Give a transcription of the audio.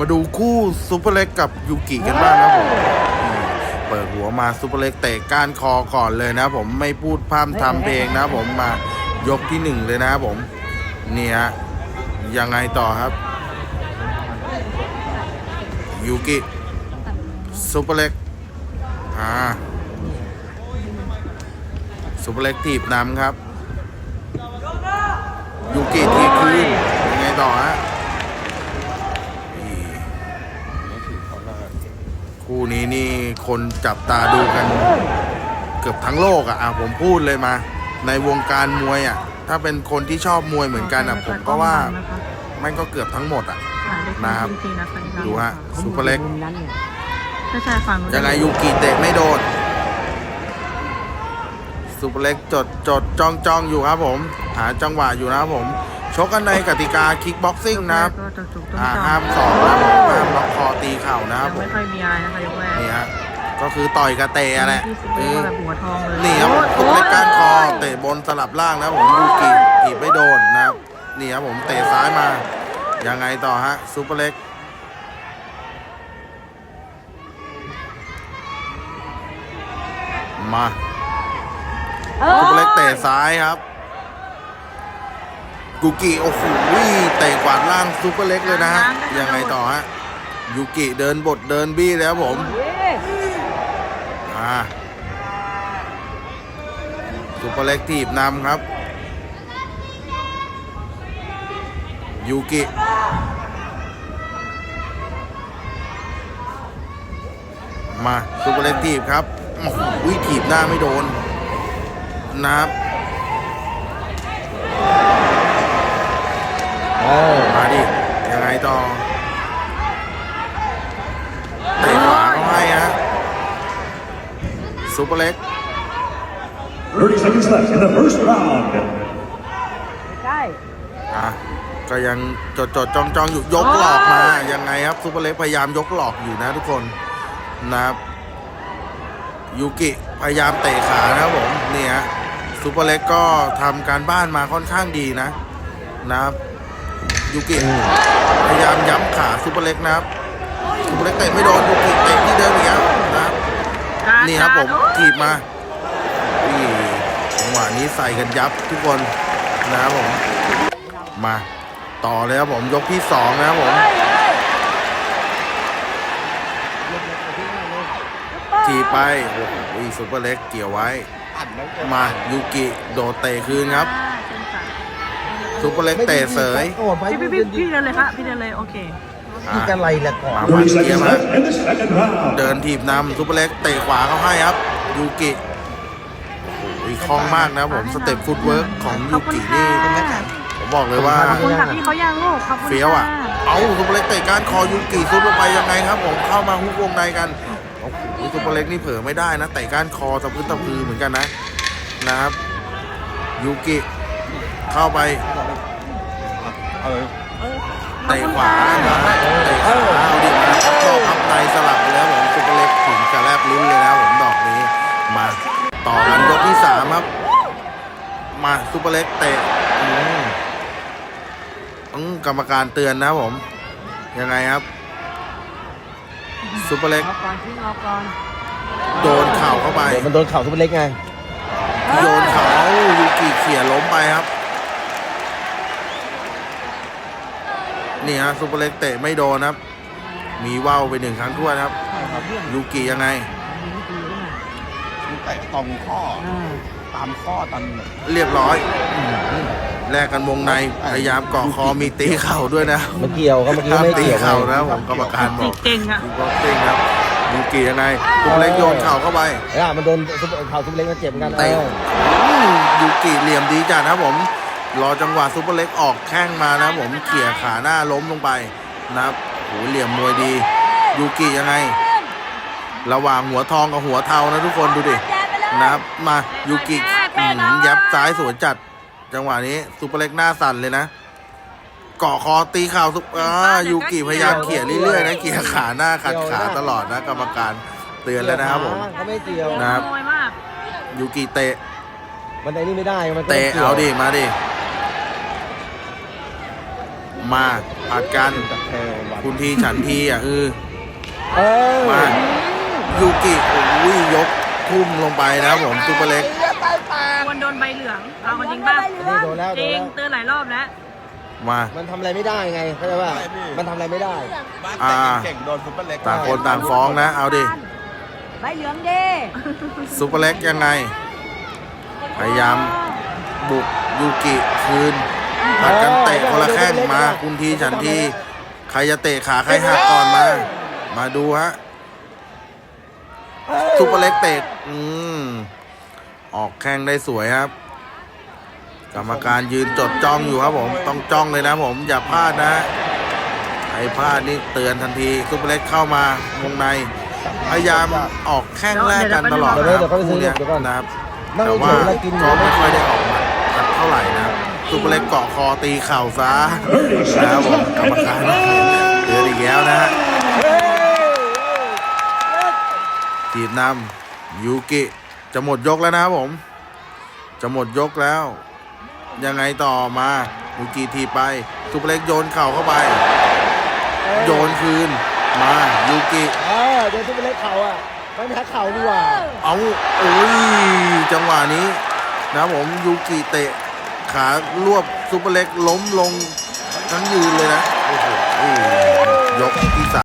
มาดูคู่ซูเปอร์เล็กกับยูกิกันบ้างนะผมเปิดหัวมาซูเปอร์เล็กเตะก้านคอก่อนเลยนะผมไม่พูดพร่ำทำเพลงนะผมมายกที่หนึ่งเลยนะผมเนี่ยยังไงต่อครับยูกิซูเปอร์เล็กอ่าซูเปอร์เล็กทีบนำครับยูกิทีบคืนยังไงต่อฮะ คู่นี้นี่คนจับตาดูกัน เกือบทั้งโลกอะอะผมพูดเลยมา ในวงการมวยอะถ้าเป็นคนที่ชอบมวยเหมือนกันอะผมก็ว่ามันก็เกือบทั้งหมดอะนะครับจริงๆนะคะดูฮะซูเปอร์เล็กถ้าชายฝั่งนู้นยังไงยูกิเตะไม่โดนซูเปอร์เล็กจดจดจ้องจ้องอยู่ครับผม หาจังหวะอยู่นะครับผมชกกันในกติกาคิกบ็อกซิ่งนะครับก็จะจุกต้นอ่าจอห้ามสองนะครับผมห้ามล็อกคอตีเข่า นะครับยังผมไม่ค่อยมีอะไรนะคะยกแรกนี่ฮะก็คือต่อยกระเตะแหละที่สิบเอเรียกอว่าแบบหัวทองเลยนี่ครับโอ้ผมยเล็กก้านคอโยเตะบนสลับล่างนะผมดูกีบกีบไม่โดนนะครับนี่ครับผมเตะซ้ายมายังไงต่อฮะซูเปอร์เล็กมาซูเปอร์เล็กเตะซ้ายครับกูกิโอ้โหเตะกวาดล่างซูเปอร์เล็กเลยนะฮะยังไงต่อฮะ ยูกิเดินบทเดินบี้แล้วผมอ่าซูเปอร์เล็กทีบนำครับ ยูกิมาซูเปอร์เล็กทีบครับโอ้โหถีบหน้าไม่โดนนะครับเออมาดิ ยังไงต่อเตะขวาเขาให้ฮะ ซูเปอร์เล็ก 30 seconds left in the first round. อะก็ยังจดจดจ้องจ้องอยู่ยกหลอกมายังไงครับซูเปอร์เล็กพยายามยกหลอกอยู่นะทุกคนนะครับยูกิพยายามเตะขานะครับผมนี่ฮะซูเปอร์เล็กก็ทำการบ้านมาค่อนข้างดีนะนะครับยูกิพยายามย้ำขาซูเปอร์เล็กนะครับซูเปอร์เล็กเตะไม่โดนยูกิเตะที่เดิมอีกแล้ว นะครับการนี่ครับผมโอ้ยถีบมานี่จังหวะนี้ใส่กันยับทุกคนนะครับผมมาต่อเลยครับผมยกที่สองนะครับผมทีบไปโอ้โหซุปเปอร์เล็กเกี่ยวไว้ มายูกิโดดเตะคืนครับอ่าเช่นกันซุปเปอร์เล็กเตะเสยโอ้ไปพี่พี่พี่พี่เดินเลยค่ะพี่เดินเลยโอเค อะพี่กันไรแหละก่อน มา30 seconds left in the second round. เดินถีบนำซุปเปอร์เล็กเตะขวาเขาให้ครับ ยูกิโอ้โหคล่องมากนะผมสเต็ปฟุตเวิร์กของขยูอบคุณกินี่ค่ะผมบอกเลยว่า ขอบคุณค่ะพี่เขาย่างลูกขอบคุณเฟี้ยวอะ ค่เอาซุปเปอร์เล็กเตะก้านคอยูกิซุปลงไปยังไงครับ ผมเข้ามาฮุกวงในกันโอ้โหซุปเปอร์เล็กนี่เผลอไม่ได้นะเตะก้านคอตะพื้นตะพือเหมือนกันนะนะครับยูกิเข้าไปเตะขวานะ สลับไปแล้วผมซุปเปอร์เล็กถึงกระแลบลิ้นเลยนะผมดอกนี้มาต่อกันยกที่สามครับ มาซุปเปอร์เล็กเตะอืมอืมกรรมการเตือนนะครับผม ยังไงครับซูเปอร์เล็กรอก่อนพี่รอก่อนโดนเข่าเข้าไป เดี๋ยวมันโดนเข่าทุบเล็กไงโยนเข่ายูกิเขี่ยล้มไปครับ นี่ฮะซูเปอร์เล็กเตะไม่โดนครับ มีว่าวไปหนึ่งครั้งทั่วนครับยูกิยังไงเตะตรงข้อตามข้อตามเรียบร้อย แลกกันวงในพยายามเกาะคอมีตีเข่าด้วยนะเมื่อเกี่ยวก็เมื่อกี้ห้ามไม่ตีเกี่ยวไงเข่านะผมกรรมการบจีอกเก่งอะดูบ็อกซิ่งครับยูกิยังไงซูเปอร์เล็กโยนเข่าเข้าไปเอ้ยมันโดนทุบเข่าทุบเล็กมันเจ็บเหมือนกันเตะเอออืมยูกิเหลี่ยมดีจัดนะครับผม รอจังหวะซูเปอร์เล็กออกแข้งมานะครับผมเขี่ยขาหน้าล้มลงไปนะครับ โหเหลี่ยมมวยดี ยูกิยังไง ระหว่างหัวทองกับหัวเทานะทุกคนดูดินะครับมายูกิอืมยับซ้ายสวนจัด จังหวะนี้ซูเปอร์เล็กหน้าสั่นเลยนะเกาะคอตีเข่าซุปอ่ายูกิพยายามเขี่ยเรื่อยๆนะเขี่ยขาหน้าขัดขาตลอดนะกรรมการเตือนแล้วนะครับผมเขาไม่เกี่ยวนะครับโอยมากยูกิเตะมันไอ้นี่ไม่ได้มันก็เตะไม่กี่ยวเอาดิมาดิ มมาผัดกันจะเทวันคุณทีฉันทีอะเออเออมายูกิโอ้ยยกทุ่มลงไปนะครับผมซุปเปอร์เล็กควรโดนใบเหลืองเอาจริงป่ะนี่โดนแล้วจโดนริงแล้วเตือนหลายรอบแล้วมา มันทำอะไรไม่ได้ไงเข้าใจป่ะมันทำอะไรไม่ได้บ้านอ่าแต่เก่งๆโดนซุปเปอร์เล็กต่างคนต่างฟ้องนะ เอาดิใบเหลืองดีซุปเปอร์เล็กยังไง พยายามบุกยูกิคืน ผัดกันเตะคนละแข้งมา คุณทีฉันทีใครจะเตะขาใครหักก่อนมา มาดูฮะซุปเปอร์เล็กเตะอืมออกแข้งได้สวยครับ กรรมการยืนจดจ้องอยู่ครับผม ต้องจ้องเลยนะผม อย่าพลาดนะไอ้พลาดนี่เตือนทันทีซุปเปอร์เล็กเข้ามาวงใน พยายามออกแข้งแรกกันตลอดนะครับคู่เนี้ยนะครับนั่งแต่เฉว่ายๆแล้วกินก็ไม่ค่อยได้ออกหมัดสักเท่าไหร่นะครับ ซุปเปอร์เล็กเกาะคอตีเข่าซะนะครับผมกรรมการเตือนอีกแล้วนะฮะทีบนำยูกิ จะหมดยกแล้วนะครับผม จะหมดยกแล้ว ยังไงต่อมายูกิทีบไปซุปเปอร์เล็กโยนเข่าเข้าไป โยนคืนมายูกิเออเดี๋ยวซุปเปอร์เล็กเข่าอะมันแพ้เข่าดีกว่า เอาโอ้ยจังหวะนี้นะครับผมยูกิเตะ ขารวบซูเปอร์เล็กล้มลงทั้งยืนเลยนะ โอ้โหยกที่สาม